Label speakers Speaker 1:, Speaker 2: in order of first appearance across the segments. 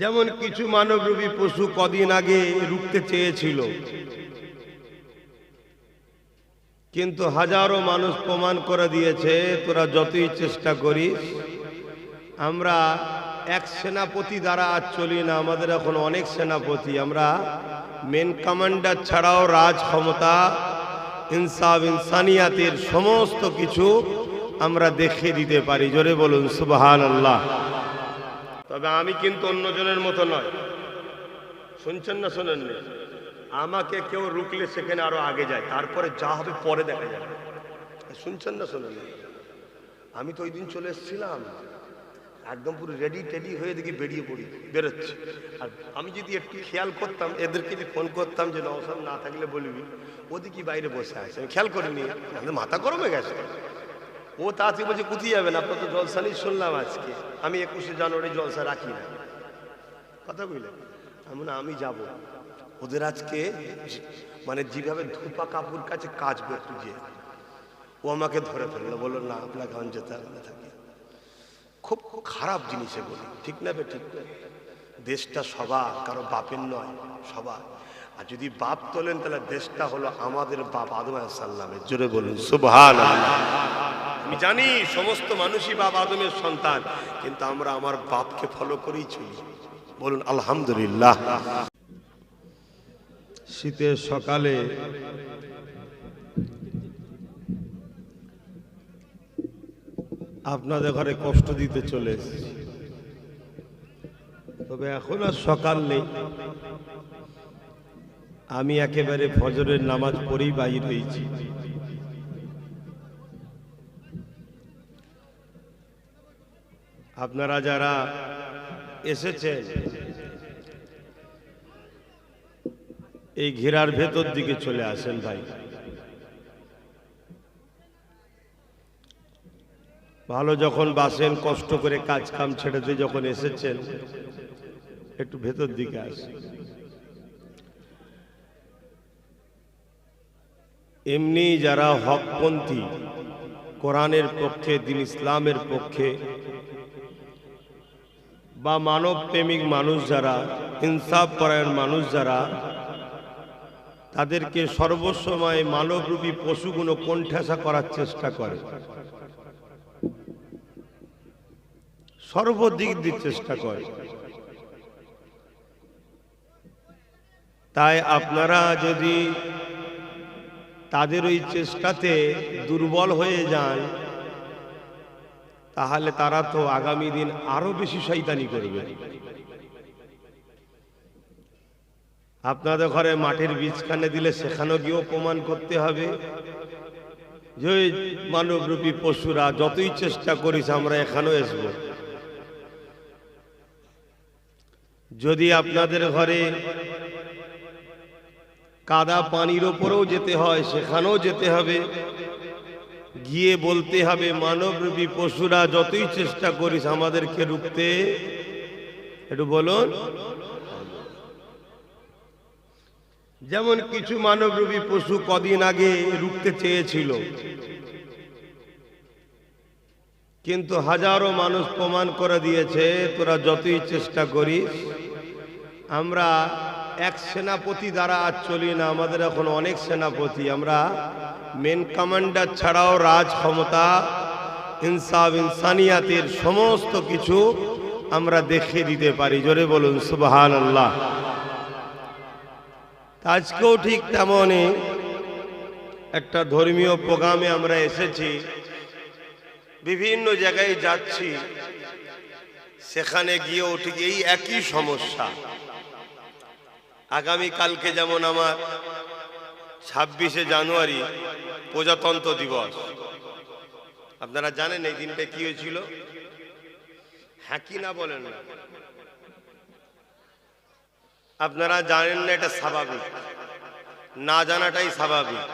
Speaker 1: যেমন কিছু মানবরূপী পশু কদিন আগে রুখতে চেয়েছিল। কিন্তু হাজারো মানুষ প্রমাণ করে দিয়েছে, তোরা যতই চেষ্টা করিস, আমরা এক সেনাপতি দ্বারা আজ চলি না, আমাদের এখন অনেক সেনাপতি, আমরা মেন কমান্ডার ছাড়াও রাজ ক্ষমতা, ইনসাফ, ইনসানিয়াতের সমস্ত কিছু আমরা দেখিয়ে দিতে পারি। জোরে বলুন সুবাহান আল্লাহ তবে আমি কিন্তু অন্যজনের মতো নয়। শুনছেন না শোনেন না আমাকে কেউ রুকলে সেখানে আরও আগে যায়, তারপরে যা হবে পরে দেখা যাবে। শুনছেন না শোনেন না? আমি তো ওই দিন চলে এসেছিলাম, একদম পুরো রেডি টেডি হয়ে দেখি বেরিয়ে পড়ি, বেরোচ্ছে। আর আমি যদি একটু খেয়াল করতাম, এদেরকে যদি ফোন করতাম যে নওসাদ না থাকলে বলবি। ওদিকে বাইরে বসে আছে, আমি খেয়াল করিনি আমাদের মাথা গরম গেছে। ও তাড়াতাড়ি বলছে, কোথায় যাবেন? আপনার তো জলসা নেই শুনলাম আজকে। আমি একুশে জানুয়ারি জলসা রাখি না। কথা বুঝলেন এমন আমি যাব। ওদের আজকে মানে যেভাবে ধূপা কাপুর কাছে কাজ একটু যে ও আমাকে ধরে ফেলল। বলল, না, আপনাকে আমি যেতে হবে না, থাকি। খুব খারাপ জিনিস এগুলো ঠিক না বে, ঠিক না? দেশটা সবার, কারও বাপের নয়, সবার। আর যদি বাপ তোলেন, তাহলে দেশটা হলো আমাদের বাপ আদম সাল্লামের জোরে বলুন সুবহান আমি জানি সমস্ত মানুষই বাপ আদমের সন্তান, কিন্তু আমরা আমার বাপকে ফলো করেই চলি। বলুন, আলহামদুলিল্লাহ। শীতের সকালে আপনাদের ঘরে কষ্ট দিতে চলে তবে এখন আর সকাল নেই। আমি একেবারে ফজরের নামাজ পড়েই বাইর হয়েছি। আপনারা যারা এসেছেন, এই ঘেরার ভেতর দিকে চলে আসেন ভাই। ভালো যখন বাসেন, কষ্ট করে কাজ কাম ছেড়ে দিয়ে যখন এসেছেন, একটু ভেতর দিকে আসেন। এমনি যারা হকপন্থী, কোরআনের পক্ষে, দিন ইসলামের পক্ষে বা মানব প্রেমিক মানুষ যারা, ইনসাফ পরায়ণ মানুষ যারা, তাদেরকে সর্বসময় মানবরূপী পশুগুলো কোণঠাসা করার চেষ্টা করে। সর্বদিক দিয়ে চেষ্টা করে। তাই আপনারা যদি তাদের ওই চেষ্টাতে দুর্বল হয়ে যান তাহলে তারা তো আগামী দিন আরও বেশি শৈতানি করবে। আপনাদের ঘরে মাটির বীজখানে দিলে সেখানেও গিয়েও প্রমাণ করতে হবে। যে মানবরূপী পশুরা যতই চেষ্টা করিস, আমরা এখানেও আসব। যদি আপনাদের ঘরে কাদা পানির ওপরেও যেতে হয়, সেখানেও যেতে হবে। গিয়ে বলতে হবে, মানবরূপী পশুরা যতই চেষ্টা করিস আমাদেরকে রুখতে। একটু বলুন। যেমন কিছু মানবরূপী পশু কদিন আগে রুখতে চেয়েছিল, কিন্তু হাজারো মানুষ প্রমাণ করে দিয়েছে, তোরা যতই চেষ্টা করিস, আমরা এক সেনাপতি দ্বারা আজ চলি না, আমাদের এখন অনেক সেনাপতি, আমরা মেন কমান্ডার ছাড়াও রাজ ক্ষমতা, ইনসাফ, ইনসানিয়াতের সমস্ত কিছু আমরা দেখে দিতে পারি। জোরে বলুন সুবহান আল্লাহ আজকেও ঠিক তেমনই একটা ধর্মীয় প্রোগ্রামে আমরা এসেছি। বিভিন্ন জায়গায় যাচ্ছি। সেখানে গিয়েও ঠিক এই একই সমস্যা। আগামী কালকে যেমন আমার ছাব্বিশে জানুয়ারি প্রজাতন্ত্র দিবস। আপনারা জানেন এই দিনটা কি হয়েছিল? হ্যাঁ না বলেন। না আপনারা জানেন না এটা স্বাভাবিক। না জানাটাই স্বাভাবিক।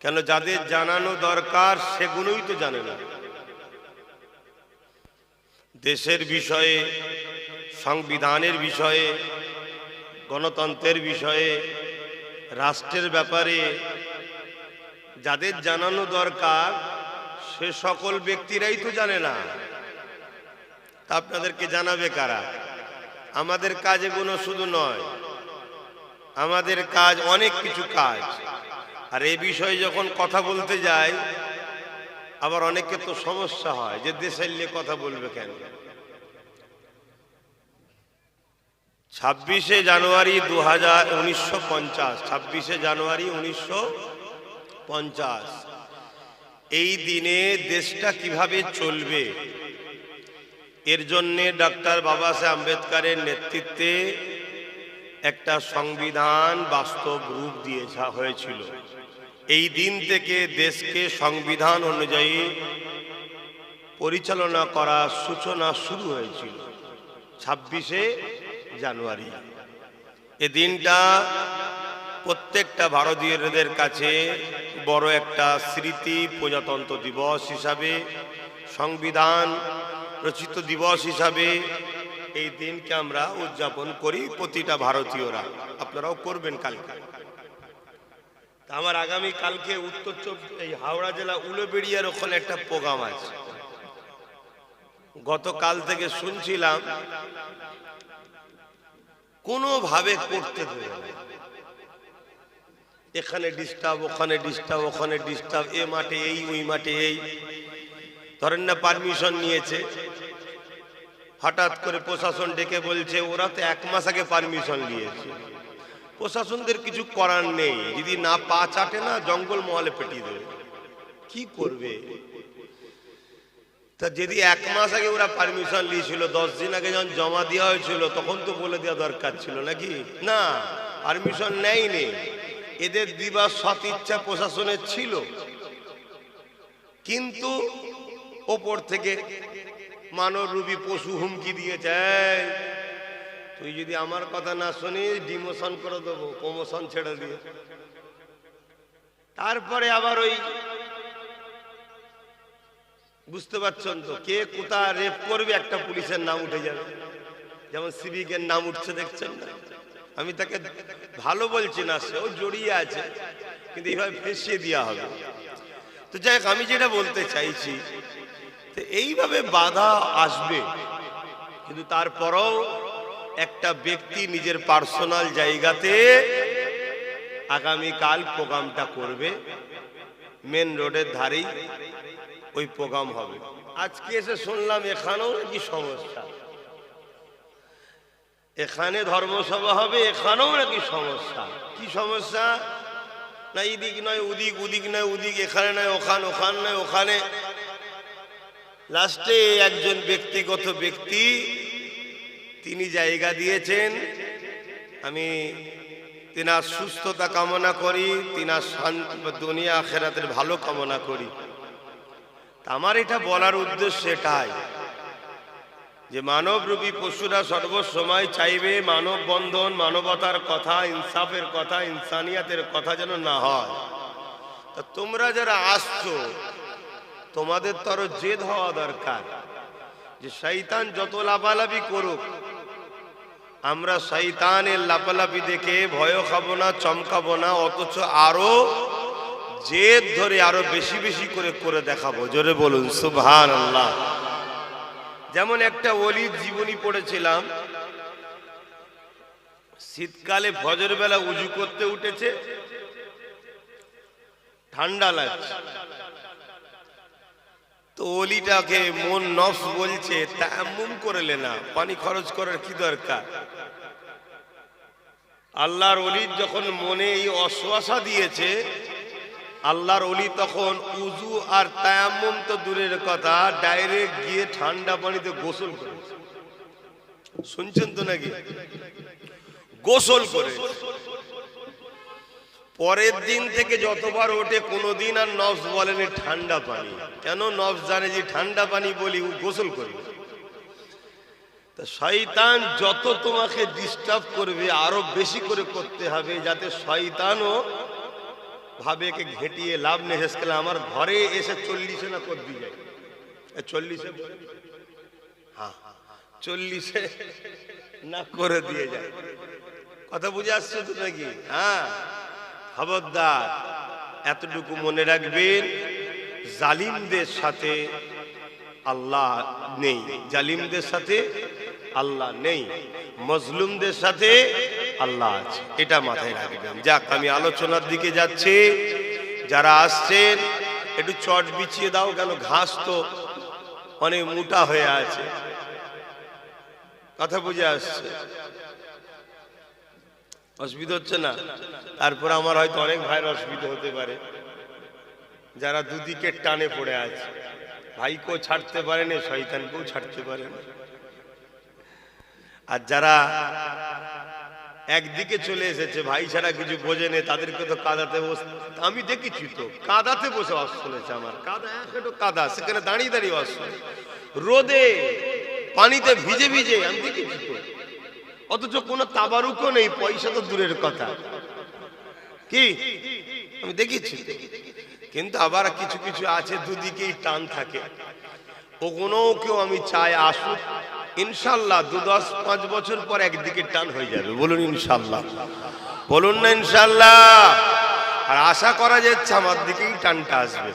Speaker 1: কেন যাদের জানানো দরকার, সেগুলোই তো জানে না। দেশের বিষয়ে, সংবিধানের বিষয়ে, গণতন্ত্রের বিষয়ে রাষ্ট্রের ব্যাপারে যাদের জানানো দরকার, সে সকল ব্যক্তিরাই তো জানে না। তা আপনাদেরকে জানাবে কারা? আমাদের কাজ এগুলো শুধু নয়, আমাদের কাজ অনেক কিছু কাজ। আর এই বিষয়ে যখন কথা বলতে যাই, আবার অনেকে তো সমস্যা হয় যে দেশের নিয়ে কথা বলবে কেন? ছাব্বিশে জানুয়ারি দু হাজার উনিশশো পঞ্চাশ। ছাব্বিশে জানুয়ারি উনিশশো পঞ্চাশ। এই দিনে দেশটা কীভাবে চলবে? এর জন্যে ডক্টর বাবা সাহেব আম্বেদকারের নেতৃত্বে একটা সংবিধান বাস্তব রূপ দিয়ে হয়েছিল। এই দিন থেকে দেশকে সংবিধান অনুযায়ী পরিচালনা করার সূচনা শুরু হয়েছিল। ছাব্বিশে জানুয়ারি। এ দিনটা প্রত্যেকটা ভারতীয়দের কাছে বড় একটা স্মৃতি প্রজাতন্ত্র দিবস হিসাবে, সংবিধান রচিত দিবস হিসাবে এই দিনকে আমরা উদযাপন করি প্রতিটা ভারতীয়রা। আপনারাও করবেন কালকে। আমার আগামী কালকে উত্তর চব্বিশ, এই হাওড়া জেলা উলোবেড়িয়ার ওখানে একটা প্রোগ্রাম আছে। গতকাল থেকে শুনছিলাম কোনোভাবে করতে দেবে এখানে ডিস্টার্ব ওখানে ডিস্টার্ব ওখানে ডিস্টার্ব এ মাঠে এই, ওই মাঠে এই। ধরেন না পারমিশন নিয়েছে। হঠাৎ করে প্রশাসন ডেকে বলছে, ওরা তো এক মাস আগে পারমিশন নিয়েছে। প্রশাসনদের কিছু করার নেই। যদি না পা চাটে না, জঙ্গল মহলে পেটিয়ে দেবে। কি করবে? তা যদি এক মাস আগে ওরা পারমিশন নিয়েছিল, দশ দিন আগে যখন জমা দেওয়া হয়েছিল, তখন তো বলে দেওয়া দরকার ছিল নাকি? না পারমিশন নেয়নি। এদের দিবার সৎ ইচ্ছা প্রশাসনের ছিল। কিন্তু ওপর থেকে মানব রূপী পশু হুমকি দিয়েছে তুই যদি আমার কথা না শুনিস ডিমোশন করে দেবো প্রমোশন ছেড়ে দিয়ে। তারপরে আবার ওই বুঝতে পারছেন তো? কে কোথা রেপ করবে একটা পুলিশের নাম উঠে যাবে। যেমন সিভিকের নাম উঠছে, দেখছেন না? আমি তাকে ভালো বলছি না, সেও জড়িয়ে আছে, কিন্তু এইভাবে ফেসিয়ে দেওয়া হবে। তো যাই আমি যেটা বলতে চাইছি, তো এইভাবে বাধা আসবে, কিন্তু তারপরও একটা ব্যক্তি নিজের পার্সোনাল জায়গাতে আগামীকাল প্রোগ্রামটা করবে, মেন রোডের ধারেই। ওই প্রোগ্রাম হবে। আজকে এসে শুনলাম, এখানেও নাকি সমস্যা। এখানে ধর্মসভা হবে, এখানেও নাকি সমস্যা। কি সমস্যা? না এদিক নয় উদিক উদিক নয় উদিক এখানে নয়, ওখান ওখান নয়, ওখানে। লাস্টে একজন ব্যক্তিগত ব্যক্তি, তিনি জায়গা দিয়েছেন। আমি তিনার সুস্থতা কামনা করি, তিনার দুনিয়া আখেরাতের ভালো কামনা করি। আমার এটা বলার উদ্দেশ্য এটাই যে মানবরূপী পশুরা সর্বসময় চাইবে মানব বন্ধন, মানবতার কথা, ইনসাফের কথা, ইনসানিয়াতের কথা যেন না হয়। তা তোমরা যারা আসছো, তোমাদের তো আরও জেদ হওয়া দরকার যে শৈতান যত লাফালাফি করুক, আমরা শৈতানের লাফালাফি দেখে ভয় খাব না, চমকাবো না, অথচ আরও জেদ ধরে আরও বেশি বেশি করে করে দেখাবো। জোরে বলুন সুবহান আল্লাহ যেমন একটা অলির জীবনী পড়েছিলাম, শীতকালে ফজর বেলা উজু করতে উঠেছে, ঠান্ডা লাগছে। তো অলিটাকে মন নফস বলছে তেমন করলে না, পানি খরচ করার কি দরকার? আল্লাহর অলির যখন মনে এই অশ্বাসা দিয়েছে আল্লাহর অলি তখন উজু আর তায়াম্মুম তো দূরের কথা, ডাইরেক্ট গিয়ে ঠান্ডা পানিতে গোসল করেছে শুনছেন তো নাকি? গোসল করে। পরের দিন থেকে যতবার ওঠে, কোনোদিন আর নফস বলেনি ঠান্ডা পানি। কেন নফস জানে যে ঠান্ডা পানি বলি গোসল করি। তা শয়তান যত তোমাকে ডিস্টার্ব করবে, আরও বেশি করে করতে হবে, যাতে শয়তানও ভাবে একে ঘেটিয়ে লাভ নেই। শেষ করলে আমার ঘরে এসে চল্লিশে না কর দিয়ে যায় চল্লিশে হ্যাঁ চল্লিশে না করে দিয়ে যায়। কথা বুঝে আসছে তো নাকি? হ্যাঁ খবরদার, এতটুকু মনে রাখবেন, জালিমদের সাথে আল্লাহ নেই। জালিমদের সাথে আল্লাহ নেই। মজলুমদের সাথে আল্লাহ আছে। এটা মাথায় রাখবেন। যাক, আমি আলোচনার দিকে যাচ্ছি। যারা আসছেন, একটু চট বিছিয়ে দাও কেন ঘাস তো অনেক মোটা হয়ে আছে। কথা বুঝে আসছে। অসুবিধা হচ্ছে না? তারপর আমার হয়তো অনেক ভাইয়ের অসুবিধা হতে পারে। যারা দুদিকে টানে পড়ে আছে। ভাইকেও ছাড়তে পারেনি শয়তানকেও ছাড়তে পারেনি আর যারা একদিকে চলে এসেছে, ভাই ছাড়া কিছু বোঝেনি তাদেরকে তো কাদাতে বস, আমি দেখেছি তো, কাদাতে বসে অস শুনেছে আমার, কাদা একটু কাদা, সেখানে দাঁড়িয়ে দাঁড়িয়ে অস রোদে পানিতে ভিজে ভিজে, আমি দেখেছি তো, অথচ কোনো তাবারুকও নেই, পয়সা তো দূরের কথা। কি? আমি দেখেছি কিন্তু আবার কিছু কিছু আছে দুদিকেই টান থাকে। ও কোনো কেউ আমি চাই আসুক ইনশাল্লাহ দু দশ, পাঁচ বছর পর একদিকে টান হয়ে যাবে। বলুন ইনশাল্লাহ। বলুন না ইনশাল্লাহ। আর আশা করা যাচ্ছে আমার দিকেই টানটা আসবে।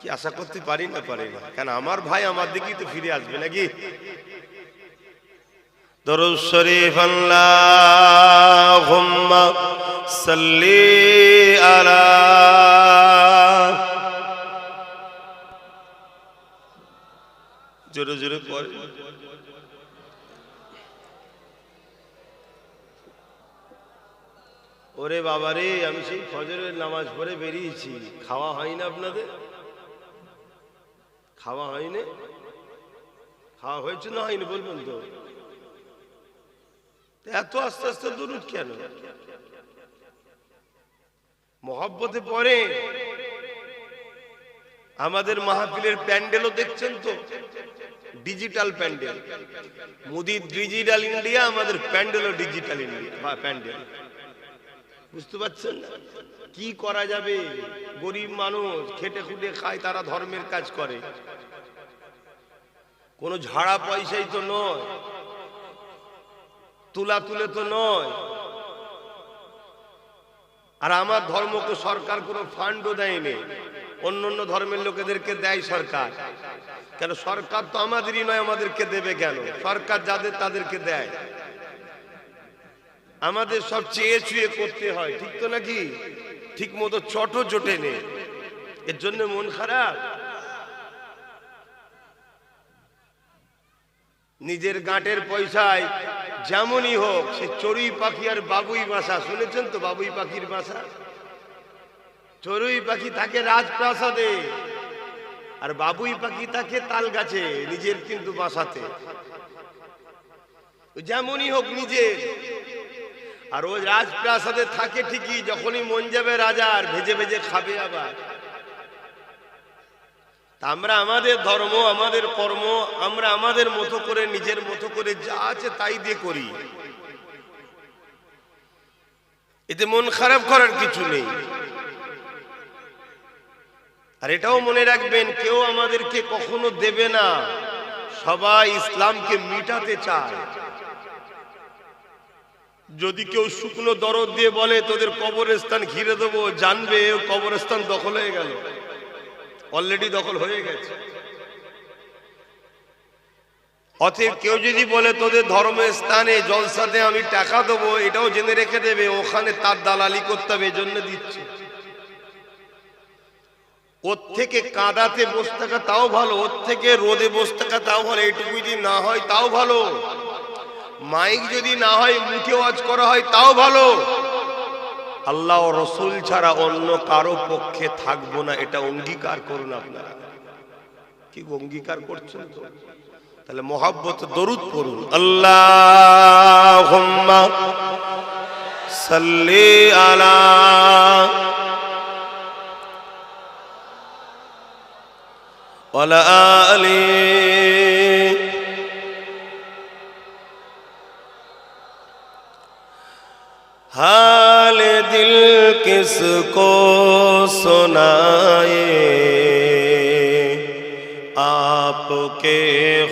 Speaker 1: কি আশা করতে পারি না পারি না? কেন আমার ভাই আমার দিকেই তো ফিরে আসবে নাকি? দরুদ শরীফ, আল্লাহুম্মা সাল্লি আলা জোরে জোরে পড়ে ওরে বাবারে, আমি সেই ফজরের নামাজ পড়ে বেরিয়েছি। খাওয়া হয় না আপনাদের? খাওয়া হয়নি? খাওয়া হয়েছে না হয়নি বলবেন তো? এত আস্তে আস্তে দূরত কেন? মহব্বতে পড়ে। আমাদের মাহফিলের প্যান্ডেলও দেখছেন তো? ডিজিটাল প্যান্ডেল। মুদির ডিজিটাল ইন্ডিয়া, আমাদের প্যান্ডেলও ডিজিটাল ইন্ডিয়া প্যান্ডেল। বুঝতে পারছেন কি করা যাবে? গরিব মানুষ খেটে খুটে খায়, তারা ধর্মের কাজ করে। কোনো ঝাড়া পয়সাই তো নয়। তুলা তুলে তো নয়। আর আমার ধর্মকে সরকার কোনো ফান্ডও দেয়নি। অন্য অন্য ধর্মের লোকেদেরকে দেয় সরকার। কেন সরকার তো আমাদেরই নয়, আমাদেরকে দেবে কেন? সরকার যাদের তাদেরকে দেয়। আমাদের সব চেয়ে চুয়ে করতে হয়, ঠিক তো নাকি? ঠিক মতো চটও জোটে নেই এর জন্য মন খারাপ। নিজের গাঁটের পয়সায় যেমনই হোক, সে চড়ুই পাখি আর বাবুই বাসা, শুনেছেন তো বাবুই পাখির বাসা? চড়ুই পাখি থাকে রাজপ্রাসাদে। আর বাবুই পাখি থাকে তাল গাছে নিজের কিন্তু বাসাতে। যেমনই হোক নিজের। আর ও রাজপ্রাসাদে থাকে ঠিকই, যখনই মন যাবে রাজার ভেজে ভেজে খাবে আবার। আমরা আমাদের ধর্ম, আমাদের কর্ম, আমরা আমাদের মতো করে, নিজের মতো করে যা আছে তাই দিয়ে করি। এতে মন খারাপ করার কিছু নেই। আর এটাও মনে রাখবেন, কেউ আমাদেরকে কখনো দেবে না। সবাই ইসলামকে মিটাতে চায়। যদি কেউ শুকনো দরদ দিয়ে বলে, তোদের কবরস্থান ঘিরে দেবো জানবে কবরস্থান দখল হয়ে গেল। অলরেডি দখল হয়ে গেছে। অতএব কেউ যদি বলে, তোদের ধর্মের স্থানে জলসাতে আমি টাকা দেবো এটাও জেনে রেখে দেবে, ওখানে তার দালালি করতে হবে এজন্য দিচ্ছে। ওর থেকে কাদাতে বসে থাকা তাও ভালো, ওর থেকে রোদে বসে থাকা তাও ভালো এইটুকু যদি না হয় তাও ভালো। মাইক যদি না হয়, মুখে ওয়াজ করা হয় তাও ভালো। আল্লাহ রসুল ছাড়া অন্য কারও পক্ষে থাকব না, এটা অঙ্গীকার করুন আপনারা। কি অঙ্গীকার করছেন তো? তাহলে মোহাব্বত দরুদ পড়ুন। আল্লাহ সাল্লি আলা وعلى آله हाल दिल किसको सुनाए आपके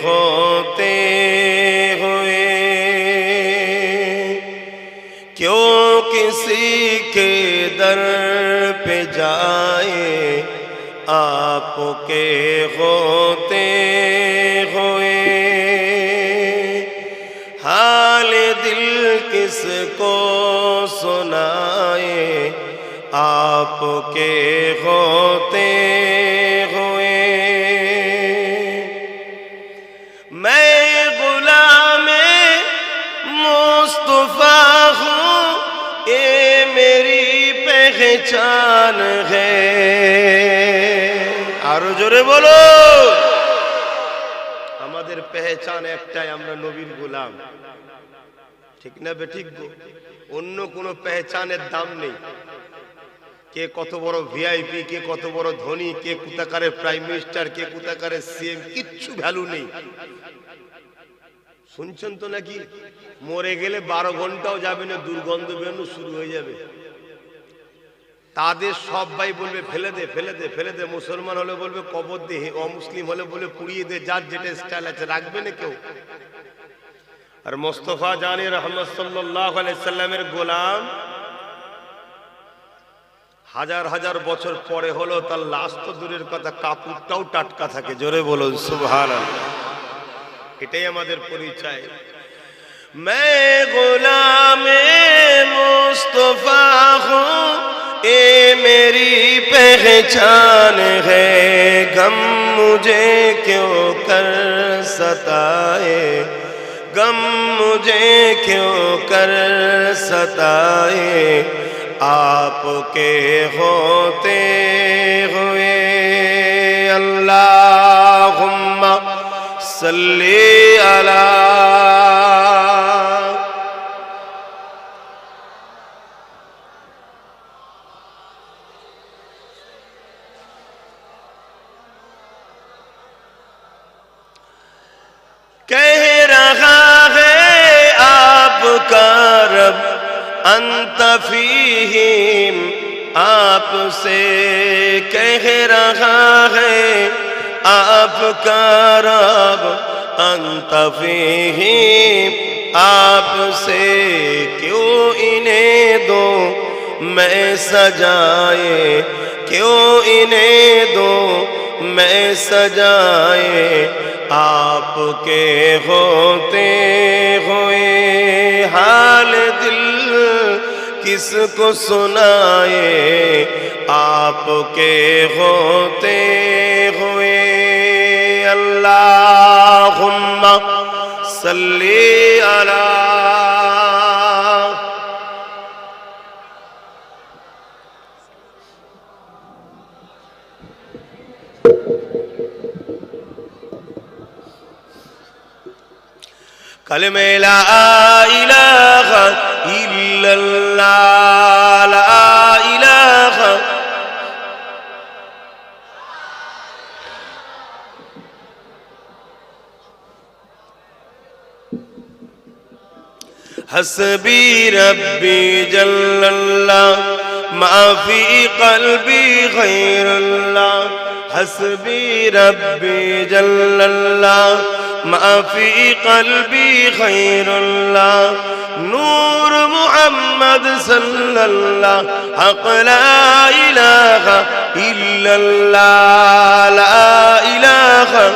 Speaker 1: होते हुए क्यों किसी के दर पे जाए आपके
Speaker 2: आपके होते हुए हाल दिल किसको सुनाए आपके জোরে বলো।
Speaker 1: আমাদের পেহচান একটাই, আমরা নবীর গোলাম। ঠিক না বে ঠিক অন্য কোনো পেহচানের দাম নেই। কে কত বড় ভিআইপি কে কত বড় ধনী, কে কোথাকারের প্রাইম মিনিস্টার, কে কোথাকারের সিএম কিচ্ছু ভ্যালু নেই। শুনছেন তো নাকি? মরে গেলে বারো ঘন্টাও যাবে না, দুর্গন্ধ বেরোনো শুরু হয়ে যাবে। তাদের সবাই বলবে ফেলে দে ফেলে দে ফেলে দে মুসলমান হলে বলবে কবর দে অমুসলিম হলে বলে পুড়িয়ে দে যার যেটা স্টাইল আছে রাখবে না কেউ আর মোস্তফা জানি রহমত সাল্লাহ সাল্লামের গোলাম হাজার হাজার বছর পরে হলো তার লাশ তো দূরের কথা কাপুরটাও টাটকা থাকে জোরে বলুন সুভান এটাই আমাদের পরিচয়
Speaker 2: मैं गुलाम मुस्तफा हूँ اے میری پہچان ہے، غم مجھے کیوں کر ستائے؟ غم مجھے کیوں کر ستائے؟ آپ کے ہوتے ہوئے اللہ صلی اللہ आपसे कह रहा है आपका रब अंत फीहिम आपसे क्यों इन्हें दो मैं सजाए क्यों इन्हें दो मैं सजाए आपके होते हुए हाल दिल किसको सुनाए आपके होते हुए अल्लाहुम्मा सल्ली अला कलमे ला इलाहा इल्लल्लाह حسبي ربي جل الله ما في قلبي غير الله. حسبي ربي جل الله ما في قلبي خير الله. نور محمد صلى الله حق لا إله إلا الله. لا إله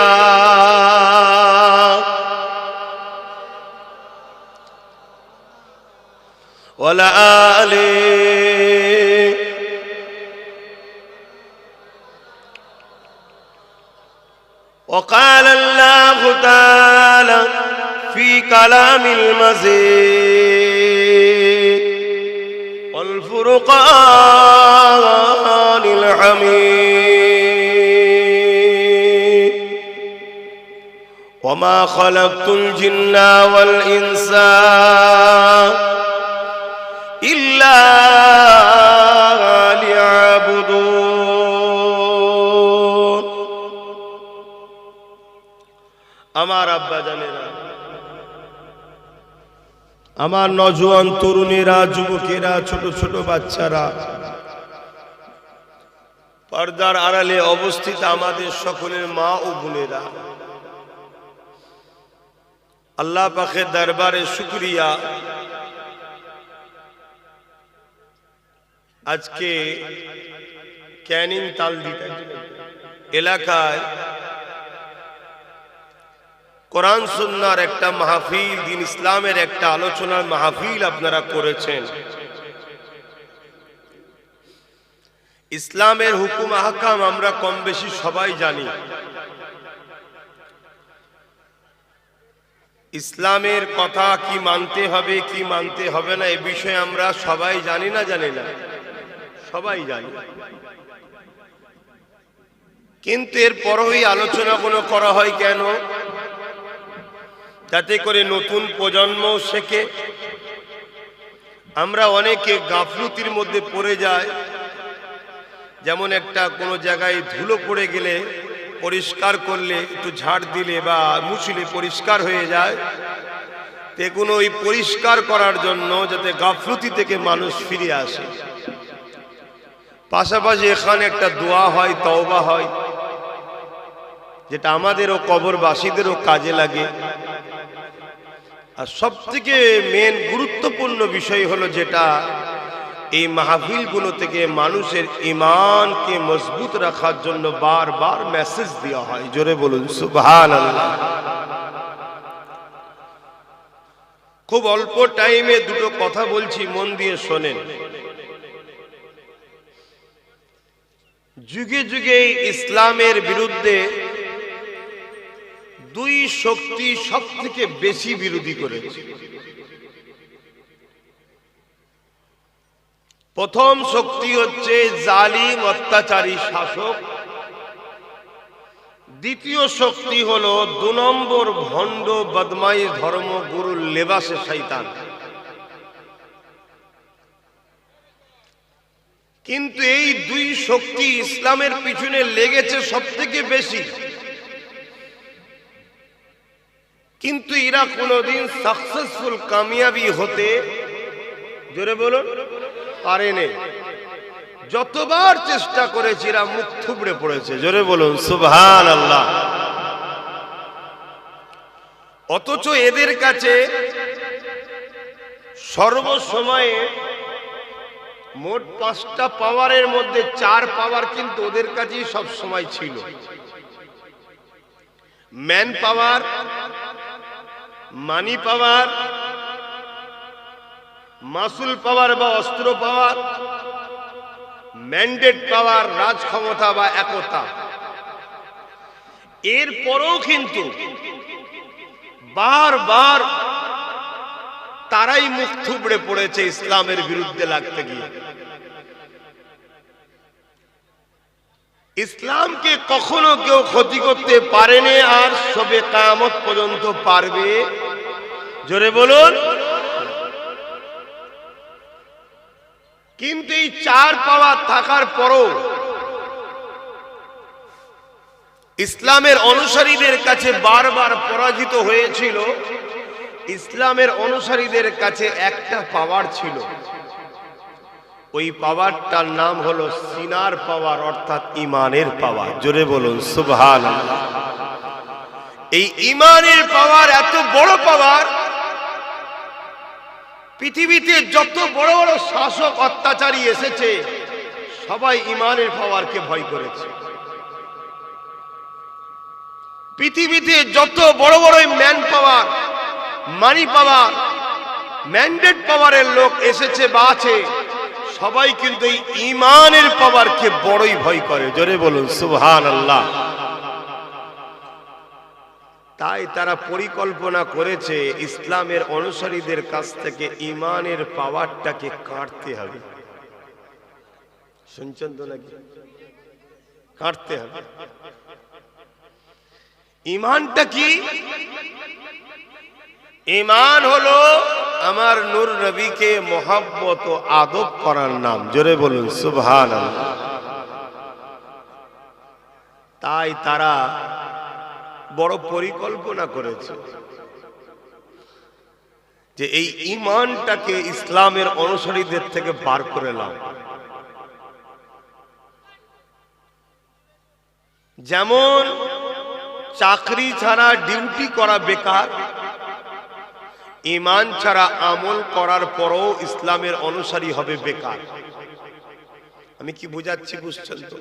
Speaker 2: ولا آله وقال الله تعالى في كلام المزيد والفرقان الحميد. وما خلقت الجن والإنس
Speaker 1: আমার আব্বা জানেরা, আমার নজওয়ান তরুণীরা, যুবকেরা, ছোট ছোট বাচ্চারা, পর্দার আড়ালে অবস্থিত আমাদের সকলের মা ও বোনেরা, আল্লাহ পাখের দরবারে শুক্রিয়া। আজকে ক্যানিং তালদিতে এলাকায় কোরআন সুন্নার একটা মাহফিল, দিন ইসলামের একটা আলোচনার মাহফিল আপনারা করেছেন। ইসলামের হুকুম আহকাম আমরা কম বেশি সবাই জানি। ইসলামের কথা কি মানতে হবে, কি মানতে হবে না, এ বিষয়ে আমরা সবাই জানি না জানি না। সবাই জানি। কিন্তু এর পরই আলোচনাগুলো করা হয় কেন? যাতে করে নতুন প্রজন্ম শেখে। আমরা অনেকে গাফলুতির মধ্যে পড়ে যায় যেমন একটা কোনো জায়গায় ধুলো পড়ে গেলে পরিষ্কার করলে, একটু ঝাড় দিলে বা মুছলে পরিষ্কার হয়ে যায়। দেখুন ওই পরিষ্কার করার জন্য যাতে গাফলুতি থেকে মানুষ ফিরে আসে। পাশাপাশি এখানে একটা দোয়া হয়, তওবা হয়, যেটা আমাদেরও কবরবাসীদেরও কাজে লাগে। আর সব থেকে মেন গুরুত্বপূর্ণ বিষয় হলো যেটা, এই মাহফিলগুলো থেকে মানুষের ইমানকে মজবুত রাখার জন্য বারবার মেসেজ দেওয়া হয়। জোরে বলুন সুবহান আল্লাহ খুব অল্প টাইমে দুটো কথা বলছি, মন দিয়ে শোনেন। যুগে যুগে ইসলামের বিরুদ্ধে দুই শক্তি সব থেকে বেশি বিরোধী করেছে। প্রথম শক্তি হচ্ছে জালিম অত্যাচারী শাসক। দ্বিতীয় শক্তি হলো দু নম্বর ভণ্ড বদমাই ধর্ম গুরুর লেবাসে শৈতান কিন্তু এই দুই শক্তি ইসলামের পিছনে লেগেছে সব থেকে বেশি। কিন্তু এরা কোনোদিন সাকসেসফুল কামিয়াবি হতে, জোরে বলুন পারেনি যতবার চেষ্টা করেছে, এরা মুখ থুবড়ে পড়েছে, জোরে বলুন সুবহান আল্লাহ অথচ এদের কাছে সর্বসময়ে মোট পাঁচটা পাওয়ারের মধ্যে চার পাওয়ার কিন্তু ওদের কাছেই সব সময় ছিল। ম্যান পাওয়ার, মানি পাওয়ার, মাসুল পাওয়ার বা অস্ত্র পাওয়ার, ম্যান্ডেট পাওয়ার রাজ ক্ষমতা বা একতা। এরপরও কিন্তু বারবার তারাই মুখ থুবড়ে পড়েছে ইসলামের বিরুদ্ধে লাগতে গিয়ে। ইসলামকে কখনো কেউ ক্ষতি করতে পারেনি আর সবে কামত পর্যন্ত পারবে। জোরে বলুন। কিন্তু এই চার পাওয়ার থাকার পরও ইসলামের অনুসারীদের কাছে বারবার পরাজিত হয়েছিল। ইসলামের অনুসারীদের কাছে একটা পাওয়ার ছিল। ওই পাওয়ারটার নাম হলো সিনার পাওয়ার অর্থাৎ ইমানের পাওয়ার জোরে বলুন সুবহান এই ইমানের পাওয়ার এত বড় পাওয়ার পৃথিবীতে যত বড় বড় শাসক অত্যাচারী এসেছে, সবাই ইমানের পাওয়ারকে ভয় করেছে। পৃথিবীতে যত বড় বড় ম্যান পাওয়ার মানি পাওয়ার, ম্যান্ডেট পাওয়ারের লোক এসেছে বা আছে, সবাই কিন্তু এই ইমানের পাওয়ারকে বড়ই ভয় করে। জোরে বলুন সুবহান আল্লাহ তাই তারা পরিকল্পনা করেছে, ইসলামের অনুসারীদের কাছ থেকে ইমানের পাওয়ারটাকে কাটতে হবে। শুনছেন তো নাকি? কাটতে হবে। ইমানটা কি? ইমান হলো আমার নূর নবীকে মোহাব্বত ও আদব করার নাম। জোরে বলুন সুবহান তাই তারা বড় পরিকল্পনা করেছে যে এই ইমানটাকে ইসলামের অনুসারীদের থেকে বার করে নাও। যেমন চাকরি ছাড়া ডিউটি করা বেকার ইমান ছাড়া আমল করার পরও ইসলামের অনুসারী হবে বেকার। আমি কি বুঝাচ্ছি বুঝছেন তো?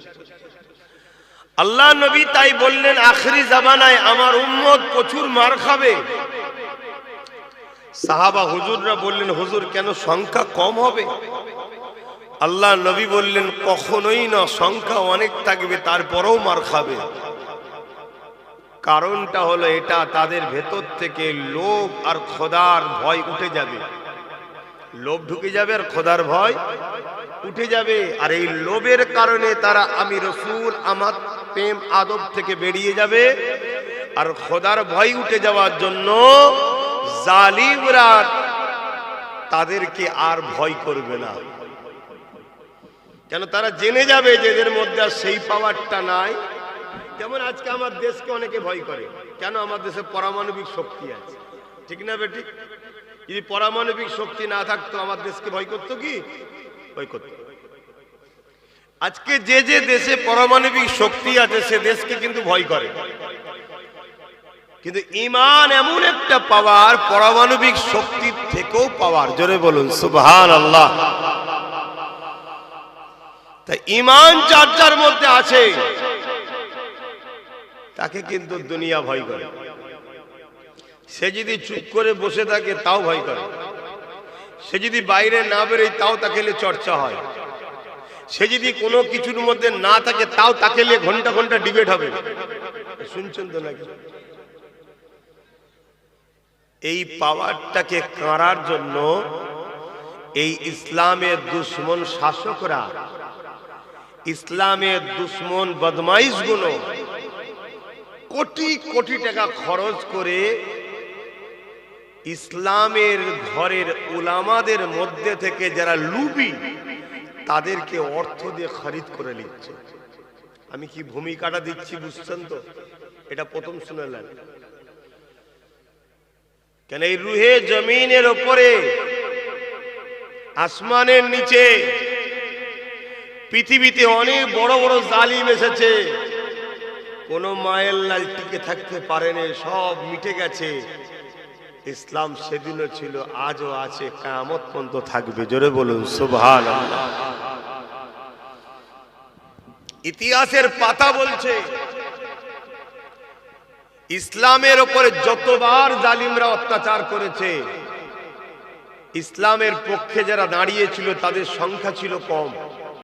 Speaker 1: আল্লাহ নবী তাই বললেন, আখরি জামানায় আমার উম্মত প্রচুর মার খাবে। সাহাবা হুজুররা বললেন, হুজুর, কেন সংখ্যা কম হবে? আল্লাহ নবী বললেন, কখনোই না, সংখ্যা অনেক থাকবে, তারপরেও মার খাবে। কারণটা হলো এটা তাদের ভেতর থেকে লোভ আর খোদার ভয় উঠে যাবে। লোভ ঢুকে যাবে আর খোদার ভয় উঠে যাবে। আর এই লোভের কারণে তারা আমি রসুল, আমার প্রেম, আদব থেকে বেরিয়ে যাবে। আর খোদার ভয় উঠে যাওয়ার জন্য জালিমরা তাদেরকে আর ভয় করবে না। কেন তারা জেনে যাবে যে এদের মধ্যে আর সেই পাওয়ারটা নাই? যেমন আজকে আমার দেশকে অনেকে ভয় করে, কেন আমার দেশে পারমাণবিক শক্তি আছে? ঠিক না বেটি? যদি পারমাণবিক শক্তি না থাকতো, আমার দেশকে ভয় করতো কি? ভয় করতো। আজকে যে যে দেশে পারমাণবিক শক্তি আছে, সে দেশকে কিন্তু ভয় করে। কিন্তু ইমান এমন একটা পাওয়ার, পারমাণবিক শক্তির থেকেও পাওয়ার। জোরে বলুন সুবহান আল্লাহ তাই ইমান যার যার মধ্যে আছে তাকে কিন্তু দুনিয়া ভয় করে। সে যদি চুপ করে বসে থাকে, তাও ভয় করে। সে যদি বাইরে না বেরোয়, তাও তাকে নিয়ে চর্চা হয়। সে যদি কোনো কিছুর মধ্যে না থাকে, তাও তাকে নিয়ে ঘণ্টা ঘণ্টা ডিবেট হবে। শুনছেন তো নাকি? এই পাওয়ারটাকে কাঁড়ার জন্য এই ইসলামের দুশ্মন শাসকরা, ইসলামের দুশ্মন বদমাইশগুলো কোটি কোটি টাকা খরচ করে ইসলামের ঘরের উলামাদের মধ্যে থেকে যারা লুবি, তাদেরকে অর্থ দিয়ে খরিদ করে নিচ্ছে। আমি কি ভূমিকাটা দিচ্ছি বুঝছেন তো? এটা প্রথম শুনেলেন কেন এই রুহে জমিনের ওপরে, আসমানের নিচে, পৃথিবীতে অনেক বড় বড় জালিম এসেছে। কোন মায়ের লাল টিকে থাকতে পারেনি, সব মিটে গেছে। ইসলাম সেদিনও ছিল, আজও আছে কামত পর্যন্ত থাকবে, জোরে বলুন সুবহান ইতিহাসের পাতা বলছে, ইসলামের ওপরে যতবার জালিমরা অত্যাচার করেছে, ইসলামের পক্ষে যারা দাঁড়িয়েছিল, তাদের সংখ্যা ছিল কম।